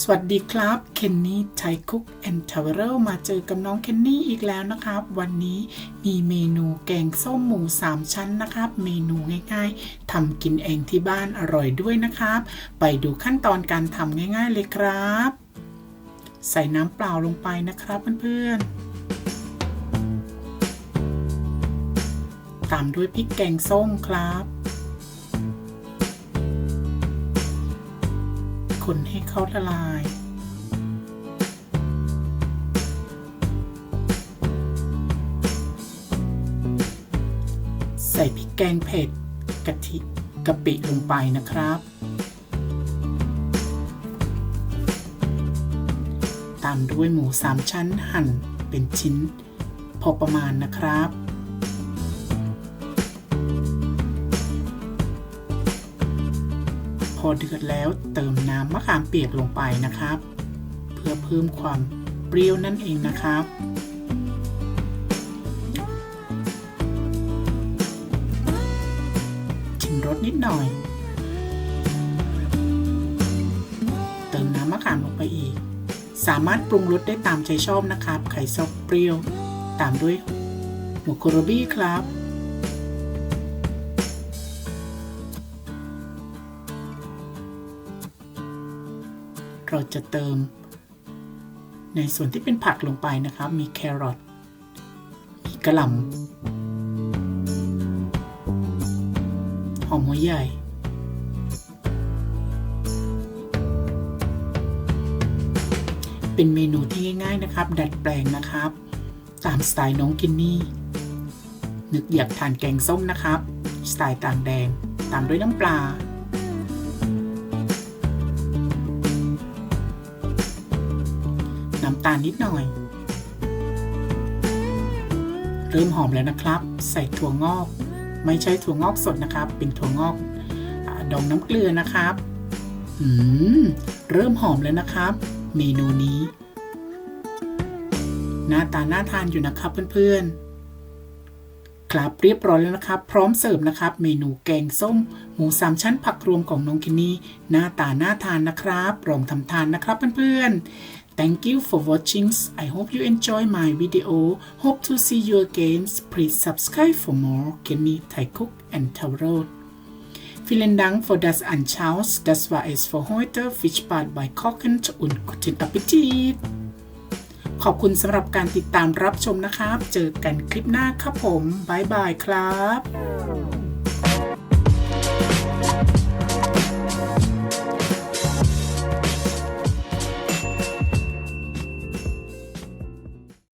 สวัสดีครับเคนนี่ไทยคุกแอนทาวเวลมาเจอกับน้องเคนนี่อีกแล้วนะครับ วันนี้มีเมนูแกงส้มหมู3ชั้นนะครับ เมนูง่ายๆทำกินเองที่บ้านอร่อยด้วยนะครับ ไปดูขั้นตอนการทำง่ายๆเลยครับ ใส่น้ำเปล่าลงไปนะครับเพื่อนๆ ตามด้วยพริกแกงส้มครับ คนให้เขาละลาย ใส่พริกแกงเผ็ดกะทิกะปิลงไปนะครับ ตามด้วยหมูสามชั้นหั่นเป็นชิ้น พอประมาณนะครับ อเดือดแล้วเติมน้ำมะขามเปียกลงไปนะครับ เพื่อเพิ่มความเปรี้ยวนั่นเองนะครับ ชิมรสนิดหน่อย เติมน้ำมะขามลงไปอีก สามารถปรุงรสได้ตามใจชอบนะครับ ไข่ซอกเปรี้ยว ตามด้วยหัวโคโรบี้ครับ เราจะเติม ในส่วนที่เป็นผักลงไปนะครับ มีแครอทมีกระหล่ำหอมหัวใหญ่เป็นเมนูที่ง่ายๆนะครับ ดัดแปลงนะครับ ตามสไตล์น้องกินนี่นึกอยากทานแกงส้มนะครับ สไตล์ต่างแดง ตามด้วยน้ำปลา น้ำตาลนิดหน่อย เริ่มหอมแล้วนะครับ ใส่ถั่วงอก ไม่ใช่ถั่วงอกสดนะครับ เป็นถั่วงอกอดองน้ำเกลือนะครับอืมเริ่มหอมแล้วนะครับ เมนูนี้ หน้าตาน่าทานอยู่นะครับเพื่อนๆ ครับเรียบร้อยแล้วนะครับ พร้อมเสิร์ฟนะครับ เมนูแกงส้ม หมูสามชั้นผักรวมของน้องคินนี่หน้าตาน่าทานนะครับลองทำทานนะครับเพื่อนๆ Thank you for watching. I hope you enjoy my video. Hope to see you again. Please subscribe for more Kenny Thai Cook and Tarot. Vielen Dank für das Anschauen. Das war es für heute. Viel Spaß bei Kochen und guten Appetit. ขอบคุณสำหรับการติดตามรับชมนะครับ เจอกันคลิปหน้าครับผม บ๊ายบายครับ